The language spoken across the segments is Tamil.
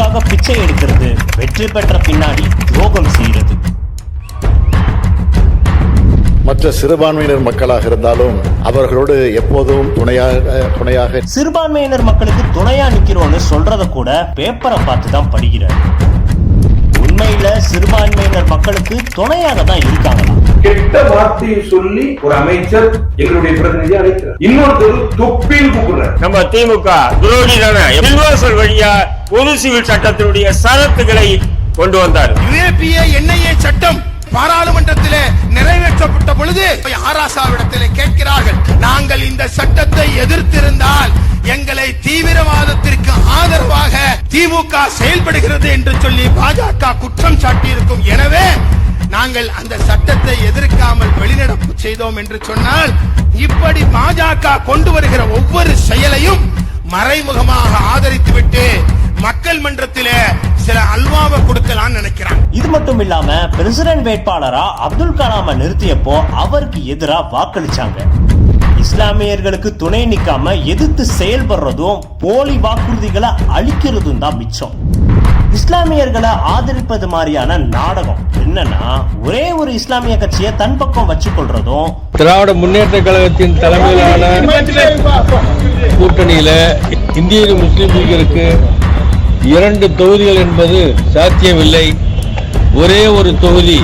வாக்குக்காக பிச்சை எடுக்கிறது? வெற்றி பெற்ற பின்னாடி துரோகம் செய்யறது மற்ற சிறுபான்மையினர் மக்களாக இருந்தாலும் அவர்களோடு எப்போதும் துணையாக துணையாக சிறுபான்மையினர் மக்களுக்கு துணையா நிக்கிறோம்னு சொல்றத கூட பேப்பரை பார்த்து தான் படிக்கிறார். உண்மையில சிறுபான்மையினர் மக்களுக்கு துணையாக தான் இருக்காங்களாம் கெட்ட வார்த்தையை சொல்லி ஒரு அமைச்சர் எங்களுடைய பிரதிநிதி அழைக்கிறார். இன்னொருத்தர் தொப்பின்னு கூப்பிடுறார். நம்ம திமுக துரோகி தானே? வழியா பொது சிவில் சட்டத்தினுடைய சரத்துகளை கொண்டு வந்தார். யுஏபிஏ என்ஐஏ சட்டம் பாராளுமன்றத்திலே நிறைவேற்றப்பட்ட பொழுது ஆராசாவிடத்திலே கேட்கிறார்கள் நாங்கள் இந்த சட்டத்தை எதிர்த்திருந்தால் எங்களை தீவிரவாதத்திற்கு ஆதரவாக திமுக செயல்படுகிறது என்று சொல்லி பாஜக குற்றம் சாட்டியிருக்கும். எனவே நாங்கள் அந்த சட்டத்தை எதிர்க்காமல் வெளிநடப்பு செய்தோம் என்று சொன்னால் இப்படி பாஜக கொண்டு வருகிற ஒவ்வொரு செயலையும் மறைமுகமாக ஆதரித்துவிட்டு மக்கள் மன்றத்திலே சில அல்வாவை கொடுக்கலாம்னு நினைக்கிறாங்க. இது மட்டும் இல்லாம பிரசிடென்ட் வேட்பாளரா அப்துல் கலாம நிறுத்தியப்போ அவருக்கு எதிரா வாக்களிச்சாங்க. இஸ்லாமியர்களுக்கு துணை நிக்காம எதிர்த்து செயல்படுறதும் போலி வாக்குறுதிகளை அளிக்கிறதும் தான் மிச்சம். இஸ்லாமியர்களை ஆதரிப்பது மாதிரியான நாடகம் என்னன்னா ஒரே ஒரு இஸ்லாமிய கட்சியை தன் பக்கம் வச்சுக்கொள்றதும் திராவிட முன்னேற்ற கழகத்தின் தலைமையிலான கூட்டணியில இந்திய முஸ்லிம் லீகிற்கு இரண்டு தொகுதிகள் என்பது சாத்தியமில்லை. ஒரே ஒரு தொகுதி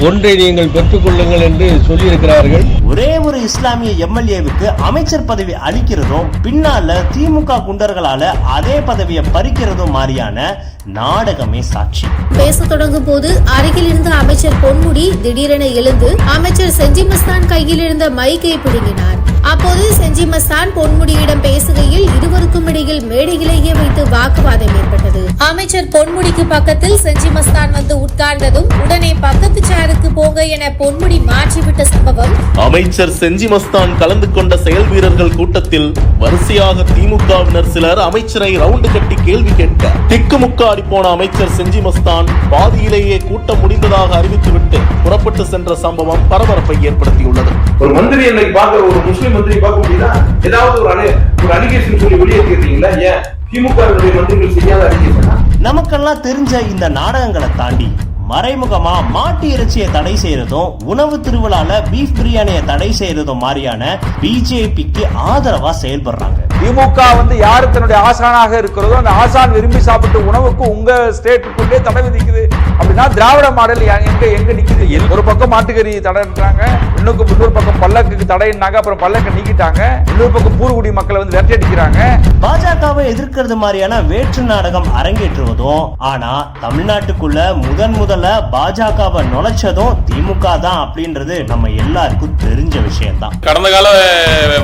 ஒன்றை நீங்கள் பெற்றுக்கொள்ளுங்கள் என்று சொல்லியிருக்கிறார்கள். ஒரே ஒரு இஸ்லாமிய எம்எல்ஏவுக்கு அமைச்சர் பதவி அளிக்கிறதும் பின்னால திமுக குண்டர்களால அதே பதவியை பறிக்கிறதும் மாதிரியான நாடகமே சாட்சி. பேச தொடங்கும் போது அருகில் இருந்த அமைச்சர் பொன்முடி திடீரென எழுந்து அமைச்சர் செஞ்சி மஸ்தான் கையில் இருந்த மைக்கை பிடுங்கினார். அப்போது செஞ்சி மஸ்தான் பொன்முடியிடம் பேசுகையில் இருவருக்கும் இடையில் மேடையிலேயே வைத்து வாக்குவாதம் ஏற்பட்டது. அமைச்சர் பொன்முடிக்கு பக்கத்தில் செஞ்சி மஸ்தான் வந்து உட்கார்ந்ததும் உடனே பக்கத்து சேருக்கு போங்க என பொன்முடி மாற்றிவிட்ட சம்பவம். அமைச்சர் செஞ்சி மஸ்தான் கலந்து கொண்ட செயல் வீரர்கள் கூட்டத்தில் வரிசையாக திமுகவினர் சிலர் அமைச்சரை ரவுண்டு கட்டி கேள்வி கேட்க திக்குமுக்காடி போன அமைச்சர் செஞ்சி மஸ்தான் பாதியிலேயே கூட்டம் முடிந்ததாக அறிவித்துவிட்டு புறப்பட்டு சென்ற சம்பவம் பரபரப்பை ஏற்படுத்தியுள்ளது. ஒரு மந்திரி இன்னைக்கு பாக்குற ஒரு முஸ்லிம் மந்திரி பார்க்க முடியுதா? ஏதாவது ஒரு அணி ஒரு அலிகேஷன் சொல்லி வெளியேற்றிருக்கீங்களா? ஏன்? திமுக மந்திரிகள் செய்யாத அலிகேஷனா நமக்கெல்லாம் தெரிஞ்ச இந்த நாடகங்களை தாண்டி மறைமுகமா மாட்டு இறைச்சியை தடை செய்யறதும் உணவு திருவிழால பீஃப் பிரியாணியை தடை செய்யறதும் மாதிரியான பிஜேபிக்கு ஆதரவா செயல்படுறாங்க. திமுக வந்து யாரு தன்னுடைய ஆசானாக இருக்கிறதோ அந்த ஆசான் விரும்பி சாப்பிட்ட உணவுக்கு உங்க ஸ்டேட்டுக்குள்ளே தடை விதிக்குது. அப்படின்னா திராவிட மாடல் எங்க எங்க நிக்குது? ஒரு பக்கம் மாட்டுக்கறி தடைன்றாங்க இன்னொரு இன்னொரு பக்கம் பல்லக்குக்கு தடைன்னாங்க அப்புறம் பல்லக்கை நீக்கிட்டாங்க இன்னொரு பக்கம் பூர்குடி மக்களை வந்து விரட்டி அடிக்கிறாங்க. பாஜகவை எதிர்க்கிறது மாதிரியான வேற்று நாடகம் அரங்கேற்றுவதும் ஆனா தமிழ்நாட்டுக்குள்ள முதன் முதல்ல பாஜகவை நுழைச்சதும் திமுக தான் அப்படின்றது நம்ம எல்லாருக்கும் தெரிஞ்ச விஷயம்தான். கடந்த கால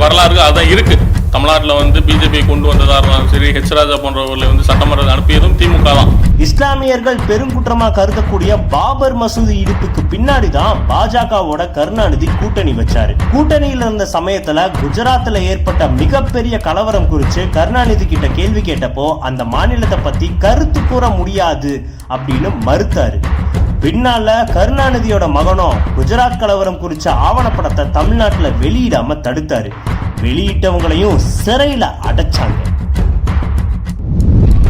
வரலாறு அதான் இருக்கு. தமிழ்நாட்டில் வந்து பிஜேபி கொண்டு வந்ததாக இருந்தாலும் சரி ஹெச் ராஜா போன்றவர்களை வந்து சட்டமன்ற அனுப்பியதும் திமுக தான். இஸ்லாமியர்கள் பெருங்குற்றமாக கருதக்கூடிய பாபர் மசூதி இடிப்புக்கு பின்னாடி தான் பாஜகவோட கருணாநிதி கூட்டணி வச்சாரு. கூட்டணியில் இருந்த சமயத்துல குஜராத்ல ஏற்பட்ட மிகப்பெரிய கலவரம் குறித்து கருணாநிதி கிட்ட கேள்வி கேட்டப்போ அந்த மாநிலத்தை பத்தி கருத்து கூற முடியாது அப்படின்னு மறுத்தாரு. பின்னால கருணாநிதியோட மகனும் குஜராத் கலவரம் குறித்த ஆவணப்படத்தை தமிழ்நாட்டில் வெளியிடாம தடுத்தாரு. வெளியிட்டவங்களையும் சிறையில அடைச்சாங்க.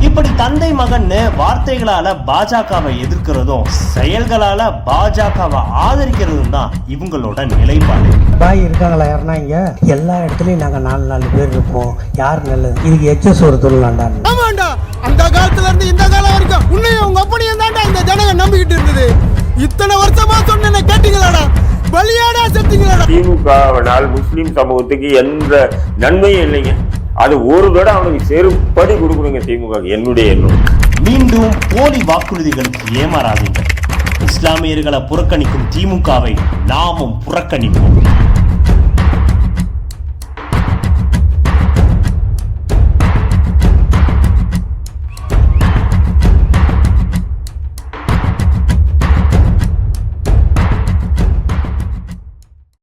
இப்படி தந்தை மகன்னு வார்த்தைகளால பாஜகவை எதிர்க்கிறதும் செயல்களால பாஜகவை ஆதரிக்கிறதும் தான் இவங்களோட நிலைப்பாடு. பாய் இருக்காங்களா? யாருன்னா இங்க? எல்லா இடத்துலயும் நாங்க நாலு நாலு பேர் இருப்போம். யார் நல்லது? இதுக்கு எச்சஸ் ஒரு ஆமாண்டா. அந்த காலத்துல இருந்து இந்த காலம் வரைக்கும் உன்னையும் உங்க அப்பனையும் தாண்டா இந்த ஜனங்க நம்பிக்கிட்டு இருந்தது. இத்தனை வருஷமா சொன்ன கேட்டீங்களாடா? பலியாடா செத்தீங்களாடா. திமுகவினால் முஸ்லிம் சமூகத்துக்கு எந்த நன்மையும் இல்லைங்க. அது ஒரு தடவை அவனுக்கு செருப்படி கொடுக்கணுங்க திமுக. என்னுடைய எண்ணம். மீண்டும் போலி வாக்குறுதிகளுக்கு ஏமாறாதீங்க. இஸ்லாமியர்களை புறக்கணிக்கும் திமுகவை நாமும் புறக்கணிப்போம்.